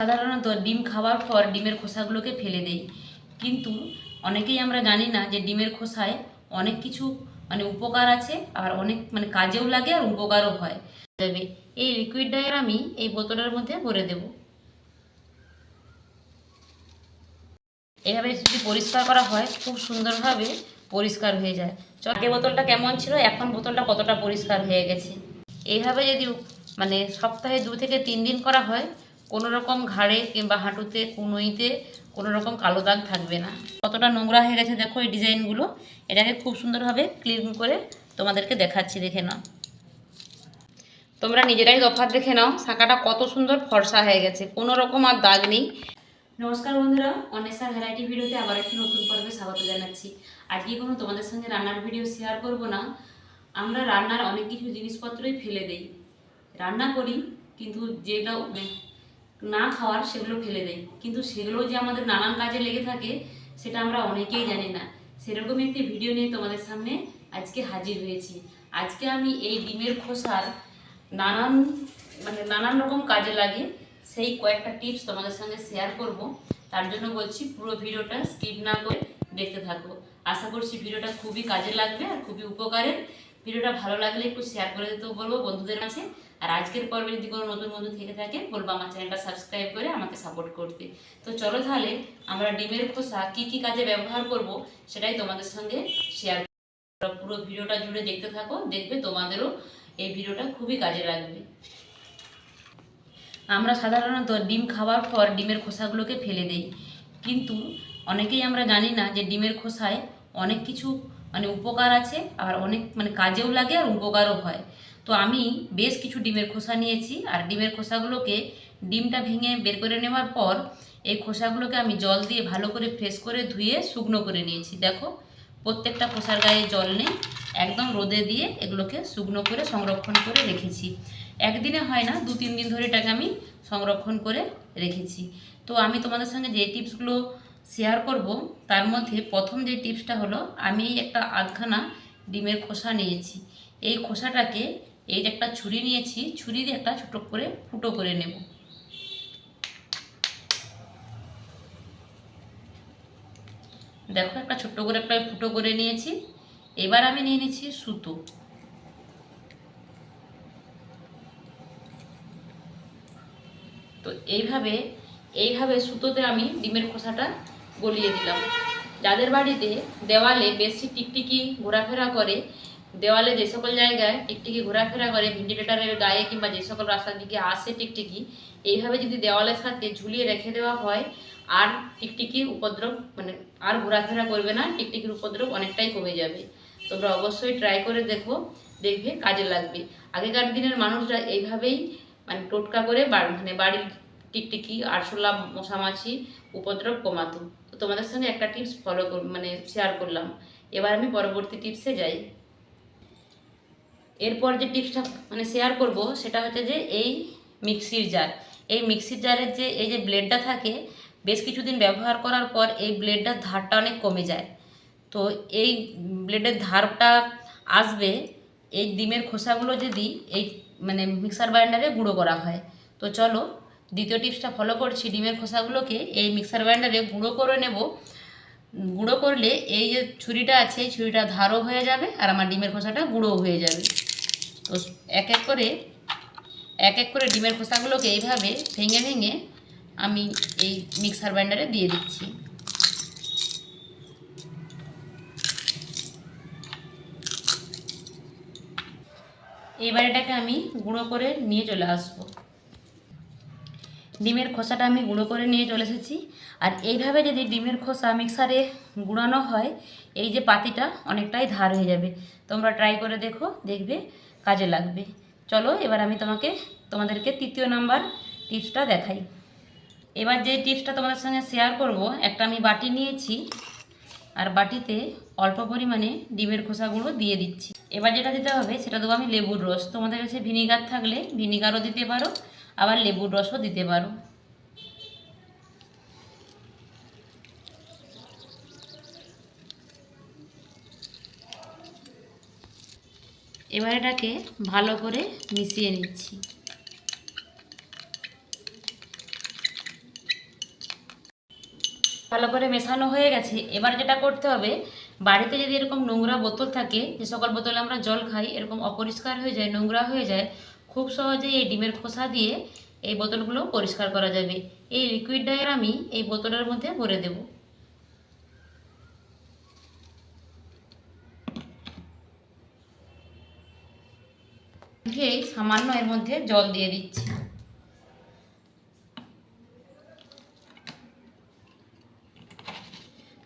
সাধারণত ডিম খাওয়ার পর ডিমের খোসাগুলোকে ফেলে দেই। কিন্তু অনেকেই আমরা জানি না যে ডিমের খোসায় অনেক কিছু মানে উপকার আছে আর অনেক মানে কাজেও লাগে আর উপকারও হয়। তবে এই লিকুইড ডায়ের আমি এই বোতলের মধ্যে ভরে দেব। এভাবে যদি পরিষ্কার করা হয়, খুব সুন্দরভাবে পরিষ্কার হয়ে যায়। চটকে বোতলটা কেমন ছিল, এখন বোতলটা কতটা পরিষ্কার হয়ে গেছে? এইভাবে যদি মানে সপ্তাহে দু থেকে তিন দিন করা হয় কোনো রকম ঘাড়ে কিংবা হাঁটুতে কুনুইতে কোনো রকম কালো দাগ থাকবে না। কতটা নোংরা হয়ে গেছে দেখো এই ডিজাইনগুলো। এটাকে খুব সুন্দরভাবে ক্লিন করে তোমাদেরকে দেখাচ্ছি, দেখে নাও। তোমরা নিজেরাই তফাৎ দেখে নাও, শাঁখাটা কত সুন্দর ফর্সা হয়ে গেছে কোনো রকম আর দাগ নেই। নমস্কার বন্ধুরা অনেসা ভ্যারাইটি ভিডিওতে আবার একটি নতুন পর্বে স্বাগত জানাচ্ছি। আজকে কোনো তোমাদের সঙ্গে রান্নার ভিডিও শেয়ার করব না। আমরা রান্নার অনেক কিছু জিনিসপত্রই ফেলে দেই। রান্না করি, কিন্তু যেটা না খাওয়ার সেগুলো ফেলে দেয়। কিন্তু সেগুলো যে আমাদের নানান কাজে লেগে থাকে, সেটা আমরা অনেকেই জানি না। সেরকম একটি ভিডিও নিয়ে তোমাদের সামনে আজকে হাজির হয়েছি। আজকে আমি এই ডিমের খোসার নানান মানে নানান রকম কাজে লাগে সেই কয়েকটা টিপস তোমাদের সঙ্গে শেয়ার করব। তার জন্য বলছি, পুরো ভিডিওটা স্কিপ না করে দেখতে থাকো। আশা করছি ভিডিওটা খুবই কাজে লাগবে আর খুবই উপকারের ভিডিওটা ভালো লাগলে একটু শেয়ার করে দিতেও বলব বন্ধুদের কাছে আর আজকের পর্বে যদি কোনো নতুন বন্ধু থেকে থাকে, বলব আমার চ্যানেলটা সাবস্ক্রাইব করে আমাকে সাপোর্ট করতে। তো চলো তাহলে, আমরা ডিমের খোসা কি কি কাজে ব্যবহার করব সেটাই তোমাদের সঙ্গে শেয়ার পুরো ভিডিওটা জুড়ে দেখতে থাকো, দেখবে তোমাদেরও এই ভিডিওটা খুবই কাজে লাগবে। আমরা সাধারণত ডিম খাওয়ার পর ডিমের খোসাগুলোকে ফেলে দেই। কিন্তু অনেকেই আমরা জানি না যে ডিমের খোসায় অনেক কিছু মানে উপকার আছে আর অনেক মানে কাজেও লাগে আর উপকারও হয়। তো আমি বেশ কিছু ডিমের খোসা নিয়েছি, আর ডিমের খোসাগুলোকে ডিমটা ভেঙে বের করে নেওয়ার পর এই খোসাগুলোকে আমি জল দিয়ে ভালো করে ফ্রেশ করে ধুয়ে শুকনো করে নিয়েছি। দেখো, প্রত্যেকটা খোসার গায়ে জল নেই, একদম রোদে দিয়ে এগুলোকে শুকনো করে সংরক্ষণ করে রেখেছি। একদিনে হয় না দু তিন দিন ধরে এটাকে আমি সংরক্ষণ করে রেখেছি। তো আমি তোমাদের সঙ্গে যে টিপসগুলো শেয়ার করব। তার মধ্যে প্রথম যে টিপসটা হলো, আমি এই একটা আধখানা ডিমের খোসা নিয়েছি। এই খোসাটাকে এই যে একটা ছুরি নিয়েছি, ছুরি দিয়ে একটা ছোটো করে ফুটো করে নেব। দেখো, একটা ছোট্ট করে একটা ফুটো করে নিয়েছি। এবার আমি নিয়ে নিচ্ছি সুতো। তো এইভাবে এইভাবে সুতোতে আমি ডিমের খোসাটা গলিয়ে দিলাম। যাদের বাড়িতে দেওয়ালে বেশি টিকটিকি ঘোরাফেরা করে, দেওয়ালে যে সকল জায়গায় টিকটিকি ঘোরাফেরা করে ভেন্টিলেটারের গায়ে কিংবা যে সকল রাস্তার দিকে আসে টিকটিকি, এইভাবে যদি দেওয়ালের সাথে ঝুলিয়ে রেখে দেওয়া হয়, আর টিকটিকির উপদ্রব মানে আর ঘোরাফেরা করবে না, টিকটিকির উপদ্রব অনেকটাই কমে যাবে। তোমরা অবশ্যই ট্রাই করে দেখো, দেখবে কাজে লাগবে। আগেকার দিনের মানুষরা এইভাবেই মানে টোটকা করে মানে বাড়ির টিকটিকি, আরশোলা, মশামাছি উপদ্রব কমাতো। তোমাদের সঙ্গে একটা টিপস ফলো মানে শেয়ার করলাম। এবার আমি পরবর্তী টিপসে যাই। এরপর যে টিপসটা মানে শেয়ার করব, সেটা হচ্ছে যে এই মিক্সির জার এই মিক্সির জারের যে, এই যে ব্লেডটা থাকে, বেশ কিছুদিন ব্যবহার করার পর এই ব্লেডটার ধারটা অনেক কমে যায়। তো এই ব্লেডের ধারটা আসবে, এই ডিমের খোসাগুলো যদি এই মানে মিক্সার গ্রাইন্ডারে গুঁড়ো করা হয়। তো চলো দ্বিতীয় টিপসটা ফলো করছি, ডিমের খোসাগুলোকে এই মিক্সার গ্রাইন্ডারে গুঁড়ো করে নেব। গুঁড়ো করলে এই যে ছুরিটা আছে, এই ছুরিটা ধারও হয়ে যাবে আর আমার ডিমের খোসাটা গুঁড়ো হয়ে যাবে। তো এক এক করে, এক এক করে ডিমের খোসাগুলোকে এইভাবে ভেঙে ভেঙে আমি এই মিক্সার গ্রাইন্ডারে দিয়ে দিচ্ছি। এবার এটাকে আমি গুঁড়ো করে নিয়ে চলে আসব। ডিমের খোসাটা আমি গুঁড়ো করে নিয়ে চলে এসেছি। আর এইভাবে যদি ডিমের খোসা মিক্সারে গুঁড়ানো হয়, এই যে পাতিটা অনেকটাই ধার হয়ে যাবে। তোমরা ট্রাই করে দেখো, দেখবে কাজে লাগবে। চলো, এবার আমি তোমাকে, তোমাদেরকে তৃতীয় নাম্বার টিপসটা দেখাই। এবার যে টিপসটা তোমাদের সঙ্গে শেয়ার করব, একটা আমি বাটি নিয়েছি, আর বাটিতে অল্প পরিমাণে ডিমের খোসাগুলো দিয়ে দিচ্ছি। এবার যেটা দিতে হবে, সেটা দেবো আমি লেবুর রস। তোমাদের কাছে ভিনিগার থাকলে ভিনিগারও দিতে পারো আবার লেবুর রসও দিতে পারো। এবার এটাকে ভালো করে মিশিয়ে নিচ্ছি। ভালো করে মেশানো হয়ে গেছে। এবার যেটা করতে হবে, বাড়িতে যদি এরকম নোংরা বোতল থাকে, যে সকল বোতলে আমরা জল খাই, এরকম অপরিষ্কার হয়ে যায়, নোংরা হয়ে যায় খুব সহজেই এই ডিমের খোসা দিয়ে এই বোতলগুলো পরিষ্কার করা যাবে। এই লিকুইড ডায়ের আমি এই বোতলের মধ্যে ভরে দেব। সামান্য এর মধ্যে জল দিয়ে দিচ্ছি।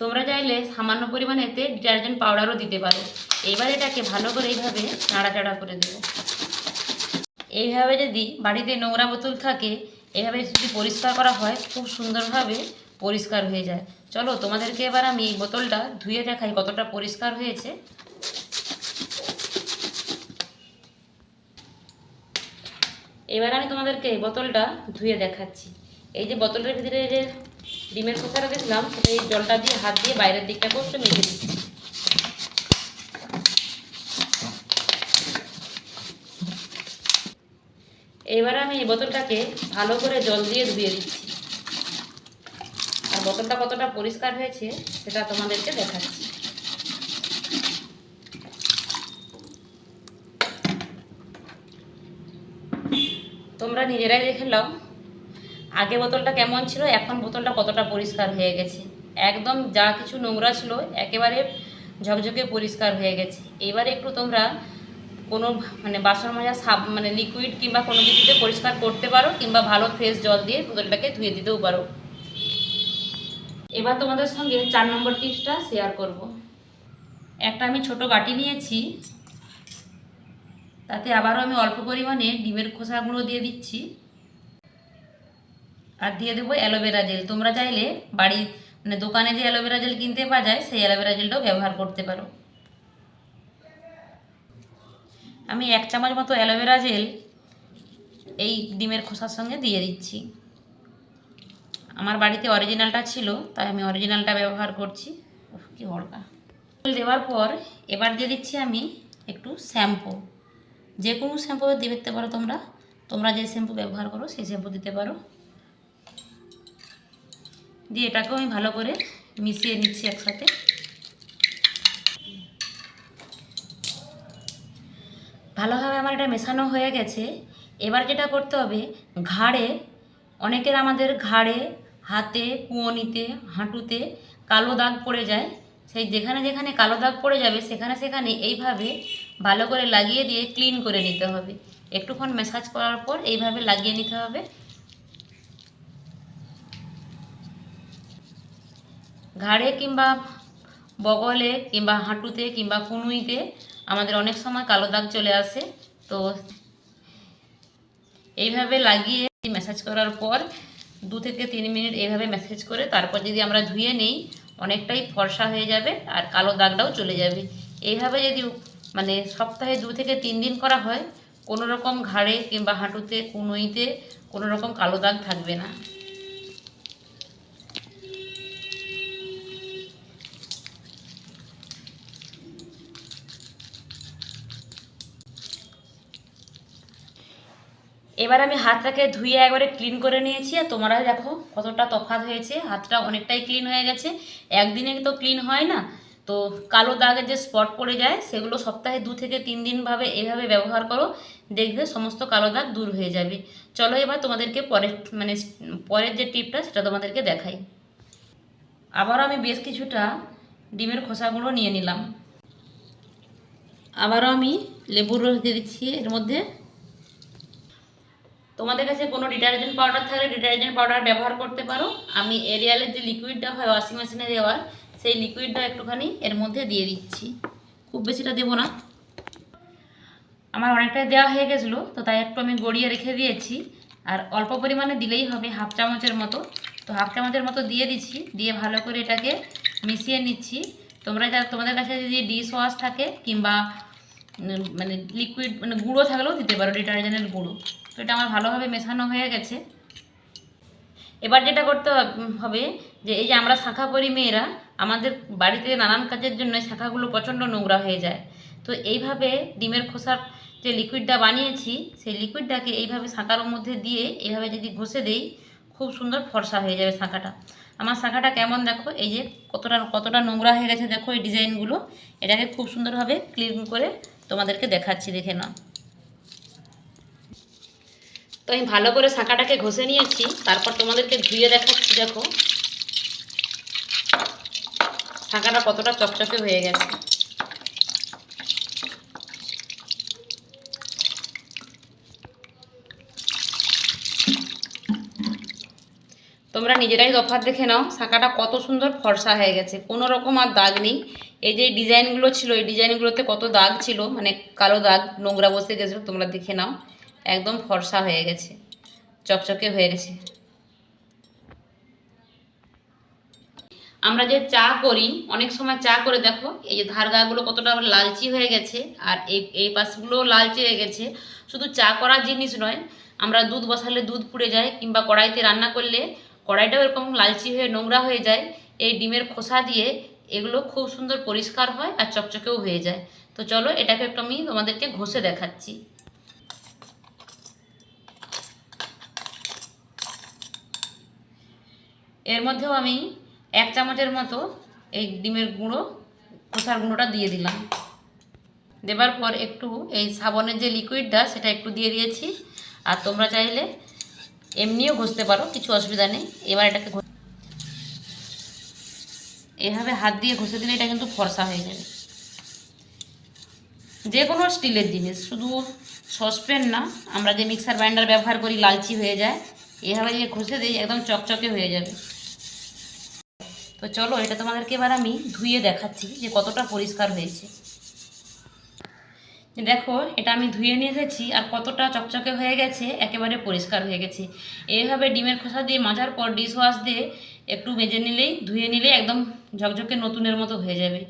তোমরা চাইলে সামান্য পরিমাণে এতে ডিটারজেন্ট পাউডারও দিতে পারো। এবার এটাকে ভালো করে এইভাবে নাড়াচাড়া করে দেবো। এইভাবে যদি বাড়িতে নোংরা বোতল থাকে এভাবে যদি পরিষ্কার করা হয়, খুব সুন্দরভাবে পরিষ্কার হয়ে যায়। চলো, তোমাদেরকে এবার আমি এই বোতলটা ধুয়ে দেখাই কতটা পরিষ্কার হয়েছে। এবার আমি তোমাদেরকে এই বোতলটা ধুয়ে দেখাচ্ছি। এই যে বোতলের ভিতরে যে ডিমের খোসাটা দেখলাম, সেটা এই জলটা দিয়ে, হাত দিয়ে বাইরের দিকটা করে একটু মেখে দিচ্ছি। এবার আমি এই বোতলটাকে ভালো করে জল দিয়ে ধুয়ে দিচ্ছি। আর বোতলটা কতটা পরিষ্কার হয়েছে, সেটা তোমাদেরকে দেখাচ্ছি। তোমরা নিজেরাই দেখে নাও, আগে বোতলটা কেমন ছিল, এখন বোতলটা কতটা পরিষ্কার হয়ে গেছে। একদম যা কিছু নোংরা ছিল, একেবারে ঝকঝকে পরিষ্কার হয়ে গেছে। এবারে একটু তোমরা কোনো মানে বাসন মাজা সাব মানে লিকুইড কিংবা কোনো কিছুতে পরিষ্কার করতে পারো কিংবা ভালো ফ্রেশ জল দিয়ে বোতলটাকে ধুয়ে দিতেও পারো। এবার তোমাদের সঙ্গে চার নম্বর টিপসটা শেয়ার করব। একটা আমি ছোট বাটি নিয়েছি, তাতে আবারও আমি অল্প পরিমাণে ডিমের খোসা গুঁড়ো দিয়ে দিচ্ছি। আর দিয়ে দেবো অ্যালোভেরা জেল। তোমরা চাইলে বাড়ি মানে দোকানে যে অ্যালোভেরা জেল কিনতে পাওয়া যায়, সেই অ্যালোভেরা জেলটাও ব্যবহার করতে পারো। আমি এক চামচ মতো অ্যালোভেরা জেল এই ডিমের খোসার সঙ্গে দিয়ে দিচ্ছি। আমার বাড়িতে অরিজিনালটা ছিল, তাই আমি অরিজিনালটা ব্যবহার করছি। কি হড়কা দেওয়ার পর এবার দিয়ে দিচ্ছি আমি একটু শ্যাম্পু। যে কোনো শ্যাম্পু দিয়ে দিতে পারো তোমরা। তোমরা যে শ্যাম্পু ব্যবহার করো, সেই শ্যাম্পু দিতে পারো। দিয়ে এটাকেও আমি ভালো করে মিশিয়ে নিচ্ছি একসাথে। ভালোভাবে আমার এটা মেশানো হয়ে গেছে। এবার যেটা করতে হবে, ঘাড়ে, অনেকের আমাদের ঘাড়ে, হাতে, কুঁয়নিতে, হাঁটুতে কালো দাগ পড়ে যায়। সেই যেখানে যেখানে কালো দাগ পড়ে যাবে, সেখানে সেখানে এইভাবে ভালো করে লাগিয়ে দিয়ে ক্লিন করে নিতে হবে। একটুক্ষণ ম্যাসাজ করার পর এইভাবে লাগিয়ে নিতে হবে। ঘাড়ে কিংবা বগলে কিংবা হাঁটুতে কিংবা কুনুইতে আমাদের অনেক সময় কালো দাগ চলে আসে। তো এইভাবে লাগিয়ে ম্যাসাজ করার পর দু থেকে তিন মিনিট এইভাবে ম্যাসাজ করে তারপর যদি আমরা ধুয়ে নিই, অনেকটাই ফর্সা হয়ে যাবে আর কালো দাগটাও চলে যাবে। এইভাবে যদি মানে সপ্তাহে দু থেকে তিন দিন করা হয়, কোনো রকম ঘাড়ে কিংবা হাঁটুতে, কুনুইতে কোনো রকম কালো দাগ থাকবে না। এবার আমি হাতটাকে ধুয়ে একবারে ক্লিন করে নিয়েছি, আর তোমরা দেখো কতটা তফাৎ হয়েছে। হাতটা অনেকটাই ক্লিন হয়ে গেছে। একদিনে তো ক্লিন হয় না। তো কালো দাগের যে স্পট পড়ে যায়, সেগুলো সপ্তাহে দু থেকে তিন দিনভাবে এভাবে ব্যবহার করো। দেখবে সমস্ত কালো দাগ দূর হয়ে যাবে। চলো এবার তোমাদেরকে পরের মানে পরের যে টিপটা সেটা তোমাদেরকে দেখাই। আবারও আমি বেশ কিছুটা ডিমের খোসাগুলো নিয়ে নিলাম। আবারও আমি লেবুর রস দিয়ে দিচ্ছি এর মধ্যে। তোমাদের কাছে কোনো ডিটারজেন্ট পাউডার থাকলে ডিটারজেন্ট পাউডার ব্যবহার করতে পারো। আমি এরিয়ালের যে লিকুইডটা হয় ওয়াশিং মেশিনে দেওয়ার সেই লিকুইডটা একটুখানি এর মধ্যে দিয়ে দিচ্ছি। খুব বেশিটা দেবো না। আমার অনেকটাই দেওয়া হয়ে গেছিল, তো তাই একটু আমি গড়িয়ে রেখে দিয়েছি। আর অল্প পরিমাণে দিলেই হবে হাফ চামচের মতো। তো হাফ চামচের মতো দিয়ে দিচ্ছি, দিয়ে ভালো করে এটাকে মিশিয়ে নিচ্ছি। তোমরা যা, তোমাদের কাছে যদি ডিশ ওয়াশ থাকে কিংবা মানে লিকুইড মানে গুঁড়ো থাকলেও দিতে পারো ডিটারজেন্টের গুঁড়ো। তো এটা আমার ভালোভাবে মেশানো হয়ে গেছে। এবার যেটা করতে হবে যে এই যে আমরা শাখা পরি মেয়েরা, আমাদের বাড়িতে নানান কাজের জন্য শাখাগুলো প্রচণ্ড নোংরা হয়ে যায়। তো এইভাবে ডিমের খোসার যে লিকুইডটা বানিয়েছি, সেই লিকুইডটাকে এইভাবে শাঁকার মধ্যে দিয়ে এইভাবে যদি ঘষে দেই, খুব সুন্দর ফর্সা হয়ে যাবে শাঁখাটা। আমার শাঁখাটা কেমন দেখো? এই যে কতটা কতটা নোংরা হয়ে গেছে দেখো এই ডিজাইনগুলো। এটাকে খুব সুন্দরভাবে ক্লিন করে তোমাদেরকে দেখাচ্ছি, দেখে নাও। তো আমি ভালো করে শাঁখাটাকে ঘষে নিয়েছি, তারপর তোমাদেরকে ধুয়ে দেখাচ্ছি, দেখো। শাঁখাটা কতটা চকচকে হয়ে গেছে। তোমরা নিজেরাই তফাৎ দেখে নাও, শাঁখাটা কত সুন্দর ফর্সা হয়ে গেছে। কোনো রকম আর দাগ নেই। এই যে ডিজাইনগুলো ছিল, এই ডিজাইনগুলোতে কত দাগ ছিল মানে কালো দাগ, নোংরা বসে গেছিল তোমরা দেখে নাও। একদম ফর্সা হয়ে গেছে। চকচকে হয়ে গেছে। আমরা যে চা করি, অনেক সময় চা করে দেখো, এই যে ধার গাগুলো কতটা লালচি হয়ে গেছে, আর এই এই পাশগুলো লালচে হয়ে গেছে। শুধু চা করার জিনিস নয়, আমরা দুধ বসালে দুধ পুড়ে যায়, কিংবা কড়াইতে রান্না করলে কড়াইটাও এরকম লালচি হয়ে, নোংরা হয়ে যায়। এই ডিমের খোসা দিয়ে এগুলো খুব সুন্দর পরিষ্কার হয় আর চকচকেও হয়ে যায়। তো চলো এটাকে একটু আমি তোমাদেরকে ঘষে দেখাচ্ছি। এর মধ্যেও আমি এক চামচের মতো এই ডিমের গুঁড়ো, খোসার গুঁড়োটা দিয়ে দিলাম। দেবার পর একটু এই সাবনের যে লিকুইডটা, সেটা একটু দিয়ে দিয়েছি। আর তোমরা চাইলে এমনিও ঘষতে পারো, কিছু অসুবিধা নেই। এবার এটাকে এভাবে হাত দিয়ে ঘষে দিলে এটা কিন্তু ফর্সা হয়ে যাবে। যে কোনো স্টিলের জিনিস, শুধু সসপ্যান না, আমরা যে মিক্সার গ্রাইন্ডার ব্যবহার করি, লালচি হয়ে যায়, এভাবে যে ঘষে দিই, একদম চকচকে হয়ে যাবে। তো চলো, এটা তোমাদেরকে এবার আমি ধুয়ে দেখাচ্ছি যে কতটা পরিষ্কার হয়েছে। দেখো, এটা আমি ধুয়ে নিয়ে এসেছি আর কতটা চকচকে হয়ে গেছে, একেবারে পরিষ্কার হয়ে গেছে। এইভাবে ডিমের খোসা দিয়ে মাজার পর ডিশ ওয়াশ দিয়ে একটু মেজে নিলেই, ধুয়ে নিলেই একদম ঝকঝকে নতুনের মতো হয়ে যাবে।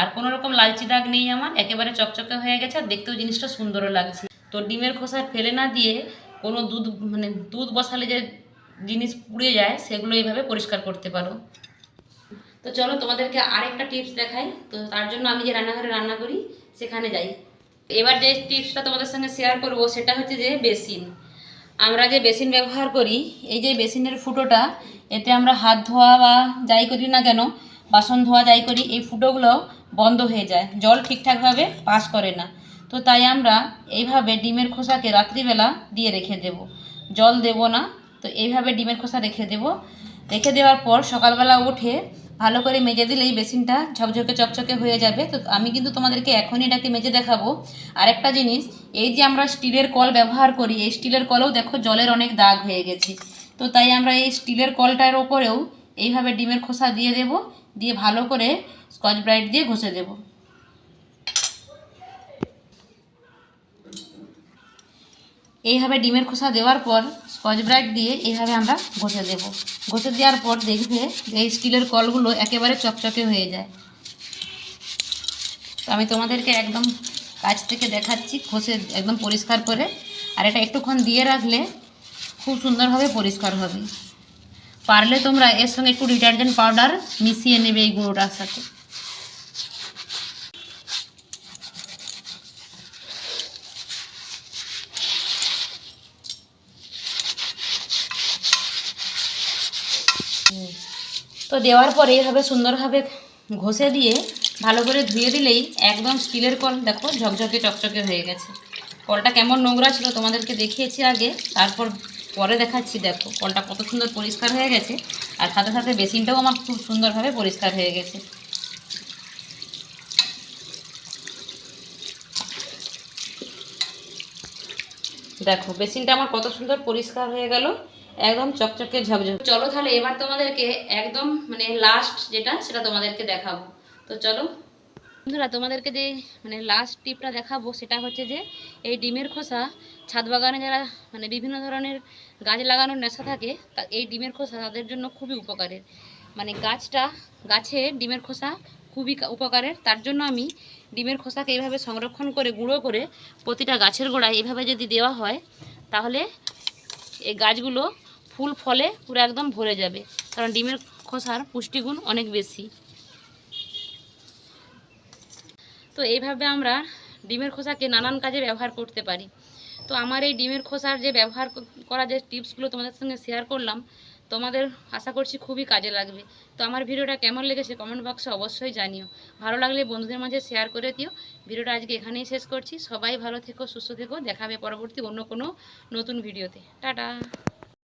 আর কোনো রকম লালচি দাগ নেই আমার, একেবারে চকচকে হয়ে গেছে আর দেখতেও জিনিসটা সুন্দরও লাগছে। তো ডিমের খোসা ফেলে না দিয়ে কোনো দুধ মানে দুধ বসালে যে জিনিস পুড়ে যায়, সেগুলো এইভাবে পরিষ্কার করতে পারো। তো চলো তোমাদেরকে আরেকটা টিপস দেখাই। তো তার জন্য আমি যে রান্নাঘরে রান্না করি, সেখানে যাই। এবার যে টিপসটা তোমাদের সঙ্গে শেয়ার করব, সেটা হচ্ছে যে বেসিন। আমরা যে বেসিন ব্যবহার করি, এই যে বেসিনের ফুটোটা, এতে আমরা হাত ধোয়া বা যাই করি না কেন, বাসন ধোয়া যাই করি, এই ফুটোগুলো বন্ধ হয়ে যায়। জল ঠিকঠাকভাবে পাস করে না। তো তাই আমরা এইভাবে ডিমের খোসাকে রাত্রিবেলা দিয়ে রেখে দেব। জল দেব না, তো এইভাবে ডিমের খোসা রেখে দেব। রেখে দেওয়ার পর সকালবেলা উঠে ভালো করে মেজে দিলে এই বেসিনটা ঝকঝকে চকচকে হয়ে যাবে। তো আমি কিন্তু তোমাদেরকে এখনই এটাকে মেজে দেখাবো। আর একটা জিনিস, এই যে আমরা স্টিলের কল ব্যবহার করি, এই স্টিলের কলেও দেখো জলের অনেক দাগ হয়ে গেছে। তো তাই আমরা এই স্টিলের কলটার ওপরেও এইভাবে ডিমের খোসা দিয়ে দেব, দিয়ে ভালো করে স্কচ ব্রাইট দিয়ে ঘষে দেব। এইভাবে ডিমের খোসা দেওয়ার পর স্কচ ব্রাইট দিয়ে এইভাবে আমরা ঘষে দেব। ঘষে দেওয়ার পর দেখবে যে এই স্টিলের কলগুলো একেবারে চকচকে হয়ে যায়। তো আমি তোমাদেরকে একদম কাছ থেকে দেখাচ্ছি, ঘষে একদম পরিষ্কার করে। আর এটা একটুক্ষণ দিয়ে রাখলে খুব সুন্দরভাবে পরিষ্কার হবে। পারলে তোমরা এর সঙ্গে একটু ডিটারজেন্ট পাউডার মিশিয়ে নেবে এই গুঁড়োটার সাথে। তো দেওয়ার পরে এভাবে সুন্দরভাবে ঘষে দিয়ে ভালো করে ধুয়ে দিলেই একদম স্টিলের কল, দেখো, ঝকঝকে চকচকে হয়ে গেছে। কলটা কেমন নোংরা ছিল তোমাদেরকে দেখিয়েছি আগে, তারপর পরে দেখাচ্ছি, দেখো, কলটা কত সুন্দর পরিষ্কার হয়ে গেছে, আর সাথে সাথে বেসিনটাও আমার খুব সুন্দরভাবে পরিষ্কার হয়ে গেছে। দেখো, বেসিনটা আমার কত সুন্দর পরিষ্কার হয়ে গেল। একদম চকচকে ঝকঝক। চলো তাহলে এবার তোমাদেরকে একদম মানে লাস্ট যেটা, সেটা তোমাদেরকে দেখাবো। তো চলো। বন্ধুরা, তোমাদেরকে যে মানে লাস্ট টিপটা দেখাবো, সেটা হচ্ছে যে, এই ডিমের খোসা ছাদ বাগানে যারা মানে বিভিন্ন ধরনের গাছ লাগানোর নেশা থাকে, তা এই ডিমের খোসা তাদের জন্য খুবই উপকারের। মানে গাছটা, গাছে ডিমের খোসা খুবই উপকারের। তার জন্য আমি ডিমের খোসাকে এইভাবে সংরক্ষণ করে, গুঁড়ো করে প্রতিটা গাছের গোড়ায় এভাবে যদি দেওয়া হয়, তাহলে এই গাছগুলো ফুল ফলে পুরো একদম ভরে যাবে। কারণ ডিমের খোসার পুষ্টিগুণ অনেক বেশি। তো এইভাবে আমরা ডিমের খোসাকে নানান কাজে ব্যবহার করতে পারি। তো আমার এই ডিমের খোসার যে ব্যবহার করা যে টিপসগুলো তোমাদের সঙ্গে শেয়ার করলাম, তোমাদের আশা করছি খুবই কাজে লাগবে। তো আমার ভিডিওটা কেমন লেগেছে কমেন্ট বক্সে অবশ্যই জানিও। ভালো লাগলে বন্ধুদের মাঝে শেয়ার করে দিও। ভিডিওটা আজকে এখানেই শেষ করছি। সবাই ভালো থেকো, সুস্থ থেকো। দেখাবে পরবর্তী অন্য কোনো নতুন ভিডিওতে। টাটা!